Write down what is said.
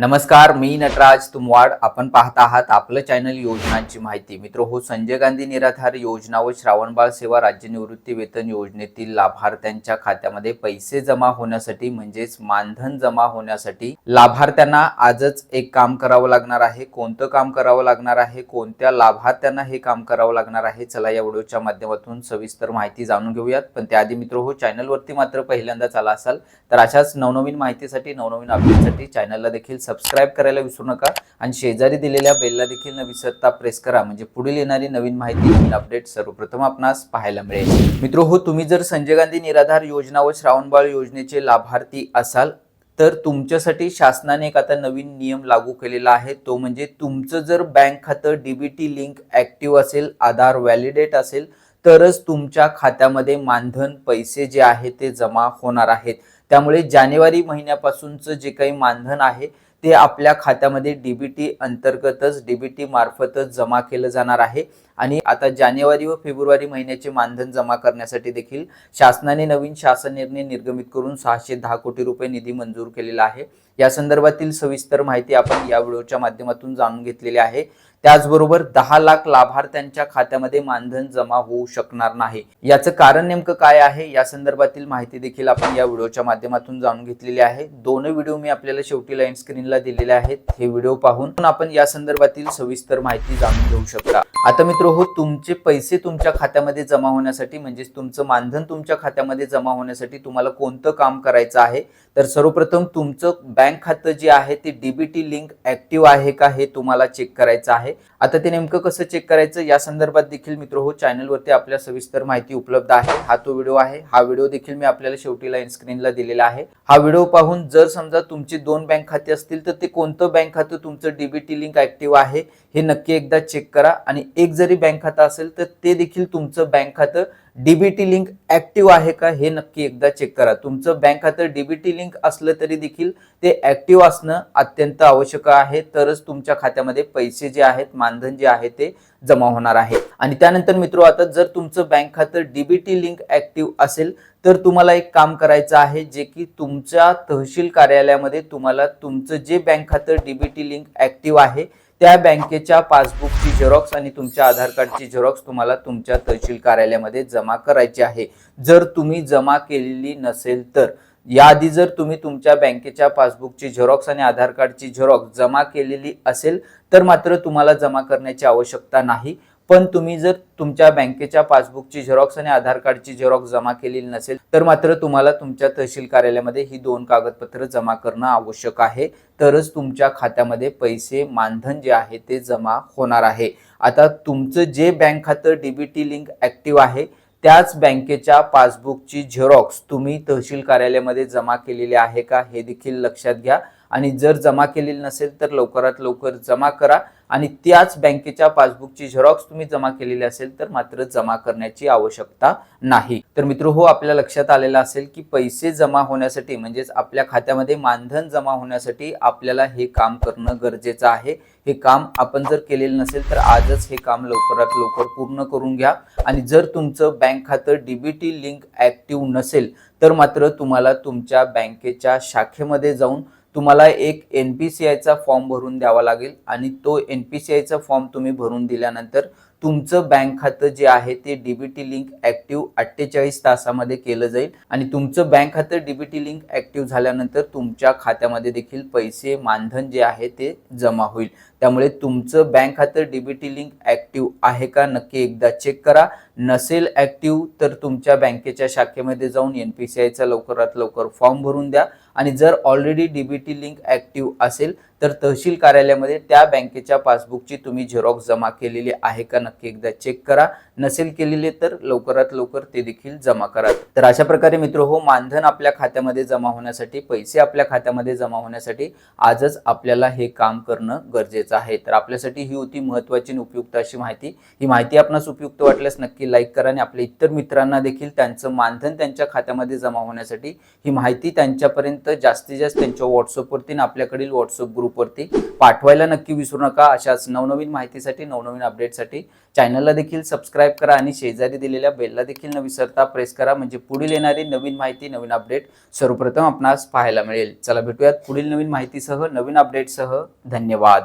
नमस्कार मी नटराज तुमवाड. आपण पाहत आहात आपलं चॅनल योजनांची माहिती. मित्र हो संजय गांधी निराधार योजना व श्रावणबाळ सेवा राज्य निवृत्ती वेतन योजनेतील लाभार्थ्यांच्या खात्यामध्ये पैसे जमा होण्यासाठी म्हणजेच मानधन जमा होण्यासाठी लाभार्थ्यांना आजच एक काम करावं लागणार आहे. कोणतं काम करावं लागणार आहे? कोणत्या लाभार्थ्यांना हे काम करावं लागणार आहे? चला या व्हिडिओच्या माध्यमातून सविस्तर माहिती जाणून घेऊयात. पण त्याआधी मित्र हो चॅनलवरती मात्र पहिल्यांदाच आला असाल तर अशाच नवनवीन माहितीसाठी नवनवीन अपडेटसाठी चॅनलला देखील सबस्क्राईब करायला विसरू नका. आणि शेजारी दिलेल्या बेलला देखील न विसरता प्रेस करा. म्हणजे पुढील येणारी नवीन माहिती नवीन अपडेट सर्वप्रथम आपणास पाहायला मिळेल. मित्र हो तुम्ही जर संजय गांधी निराधार योजना व श्रावणबाळ योजनेचे लाभार्थी असाल तर तुमच्यासाठी शासनाने एक आता नवीन नियम लागू केलेला आहे. तो म्हणजे तुमचं जर बँक खातं डीबीटी लिंक ऍक्टिव्ह असेल आधार व्हॅलिडेट असेल तरच तुमच्या खात्यामध्ये मानधन पैसे जे आहे ते जमा होणार आहेत. त्यामुळे जानेवारी महिन्यापासूनचं जे काही मानधन आहे ते आपल्या खात्यामध्ये डीबीटी अंतर्गतच डीबीटी मार्फतच जमा केलं जाणार आहे. आणि आता जानेवारी व फेब्रुवारी महिन्याचे मानधन जमा करण्यासाठी देखील शासनाने नवीन शासन निर्णय निर्गमित करून सहाशे दहा कोटी रुपये निधी मंजूर केलेला आहे. या संदर्भातील सविस्तर माहिती आपण या व्हिडिओच्या माध्यमातून जाणून घेतलेली आहे. त्याचबरोबर दहा लाख लाभार्थ्यांच्या खात्यामध्ये मानधन जमा होऊ शकणार नाही. याचं कारण नेमकं काय आहे? या संदर्भातील माहिती देखील आपण या व्हिडिओच्या माध्यमातून जाणून घेतलेली आहे. दोन व्हिडिओ मी आपल्याला शेवटी लाईन स्क्रीनला दिलेले आहेत. हे व्हिडिओ पाहून आपण या संदर्भातील सविस्तर माहिती जाणून घेऊ शकता. आता मित्र हो तुमचे पैसे तुमच्या खात्यामध्ये जमा होण्यासाठी म्हणजेच तुमचं मानधन तुमच्या खात्यामध्ये जमा होण्यासाठी तुम्हाला कोणतं काम करायचं आहे? तर सर्वप्रथम तुमचं बँक खातं जे आहे ते डीबीटी लिंक ऍक्टिव्ह आहे का हे तुम्हाला चेक करायचं आहे. आता ते नेमकं कसं चेक करायचं? या संदर्भात देखील मित्र हो चॅनलवरती आपल्या सविस्तर माहिती उपलब्ध आहे. हा तो व्हिडिओ आहे. हा व्हिडिओ देखील मी आपल्याला शेवटी लाईन स्क्रीनला दिलेला आहे. हा व्हिडिओ पाहून जर समजा तुमची दोन बँक खाते असतील तर ते कोणतं बँक खातं तुमचं डीबीटी लिंक ऍक्टिव्ह आहे हे नक्की एकदा चेक करा. आणि एक जर बँक खातं असेल तर ते देखील तुमचं बँक खातं डीबीटी लिंक ऍक्टिव्ह आहे का हे नक्की एकदा चेक करा. तुमचं बँक खातं डीबीटी लिंक असलं तरी देखील ते ऍक्टिव्ह असणं अत्यंत आवश्यक आहे. तरच तुमच्या खात्यामध्ये पैसे जे आहेत मानधन जे आहे ते जमा होणार आहे. आणि त्यानंतर मित्र आता जर तुमचं बँक खातं डीबीटी लिंक ऍक्टिव्ह असेल तर तुम्हाला एक काम करायचं आहे जे की तुमच्या तहसील कार्यालयामध्ये तुम्हाला तुमचं जे बँक खातं डीबीटी लिंक ऍक्टिव्ह आहे त्या बँकेच्या पासबुकची झेरॉक्स आणि तुमच्या आधार कार्डची झेरॉक्स तुम्हाला तुमच्या तहसील कार्यालयामध्ये जमा करायची आहे. जर तुम्ही जमा केलेली नसेल तर. याआधी जर तुम्ही तुमच्या बँकेच्या पासबुकची झेरॉक्स आणि आधार कार्डची झेरॉक्स जमा केलेली असेल तर मात्र तुम्हाला जमा करण्याची आवश्यकता नाही. पण तुम्ही जर तुमच्या बँकेच्या पासबुकची झेरॉक्स आणि आधार कार्डची झेरॉक्स जमा केलेली नसेल तर मात्र तुम्हाला तुमच्या तहसील कार्यालयामध्ये ही दोन कागदपत्र जमा करणं आवश्यक आहे. तरच तुमच्या खात्यामध्ये पैसे मानधन जे आहे ते जमा होणार आहे. आता तुमचं जे बँक खातं डीबीटी लिंक ऍक्टिव्ह आहे त्याच बँकेच्या पासबुकची झेरॉक्स तुम्ही तहसील कार्यालयामध्ये जमा केलेली आहे का हे देखील लक्षात घ्या. आणि जर जमा केलेली नसेल तर लवकरात लवकर जमा करा. आणि त्याच बँकेच्या पासबुकची झेरॉक्स तुम्ही जमा केलेली असेल तर मात्र जमा करण्याची आवश्यकता नाही. तर मित्र हो आपल्या लक्षात आलेलं असेल की पैसे जमा होण्यासाठी म्हणजेच आपल्या खात्यामध्ये मानधन जमा होण्यासाठी आपल्याला हे काम करणं गरजेचं आहे. हे काम आपण जर केलेलं नसेल तर आजच हे काम लवकरात लवकर पूर्ण करून घ्या. आणि जर तुमचं बँक खातं डीबीटी लिंक ऍक्टिव्ह नसेल तर मात्र तुम्हाला तुमच्या बँकेच्या शाखेमध्ये जाऊन तुम्हाला एक एन पी सी आयचा फॉर्म भरून द्यावा लागेल आणि तो एन पी सी आयचा फॉर्म तुम्ही भरून दिल्यानंतर तुमचं बँक खातं जे आहे ते डीबीटी लिंक ऍक्टिव्ह अठ्ठेचाळीस तासामध्ये केलं जाईल आणि तुमचं बँक खातं डीबीटी लिंक ऍक्टिव्ह झाल्यानंतर तुमच्या खात्यामध्ये देखील पैसे मानधन जे आहे ते जमा होईल. त्यामुळे तुमचं बँक खातं डीबीटी लिंक ऍक्टिव्ह आहे का नक्की एकदा चेक करा. नसेल ऍक्टिव्ह तर तुमच्या बँकेच्या शाखेमध्ये जाऊन एन पी सी आयचा लवकरात लवकर फॉर्म भरून द्या. आणि जर ऑलरेडी डीबीटी लिंक ॲक्टिव्ह असेल तर तहसील कार्यालयामध्ये त्या बँकेच्या पासबुकची तुम्ही झेरॉक्स जमा केलेली आहे का नक्की एकदा चेक करा. नसेल केलेली तर लवकरात लवकर ते देखील जमा करा. तर अशा प्रकारे मित्र हो मानधन आपल्या खात्यामध्ये जमा होण्यासाठी पैसे आपल्या खात्यामध्ये जमा होण्यासाठी आजच आपल्याला हे काम करणं गरजेचं आहे. तर आपल्यासाठी ही होती महत्वाची आणि उपयुक्त अशी माहिती. ही माहिती आपणास उपयुक्त वाटल्यास नक्की लाईक करा आणि आपल्या इतर मित्रांना देखील त्यांचं मानधन त्यांच्या खात्यामध्ये जमा होण्यासाठी ही माहिती त्यांच्यापर्यंत तर जास्तीत जास्त त्यांच्या व्हॉट्सअपवरती आणि आपल्याकडील व्हॉट्सअप ग्रुपवरती पाठवायला नक्की विसरू नका. अशाच नवनवीन माहितीसाठी नवनवीन अपडेटसाठी चॅनलला देखील सबस्क्राईब करा आणि शेजारी दिलेल्या बेलला देखील न विसरता प्रेस करा. म्हणजे पुढील येणारी नवीन माहिती नवीन अपडेट सर्वप्रथम आपणास पाहायला मिळेल. चला भेटूयात पुढील नवीन माहितीसह नवीन अपडेटसह धन्यवाद.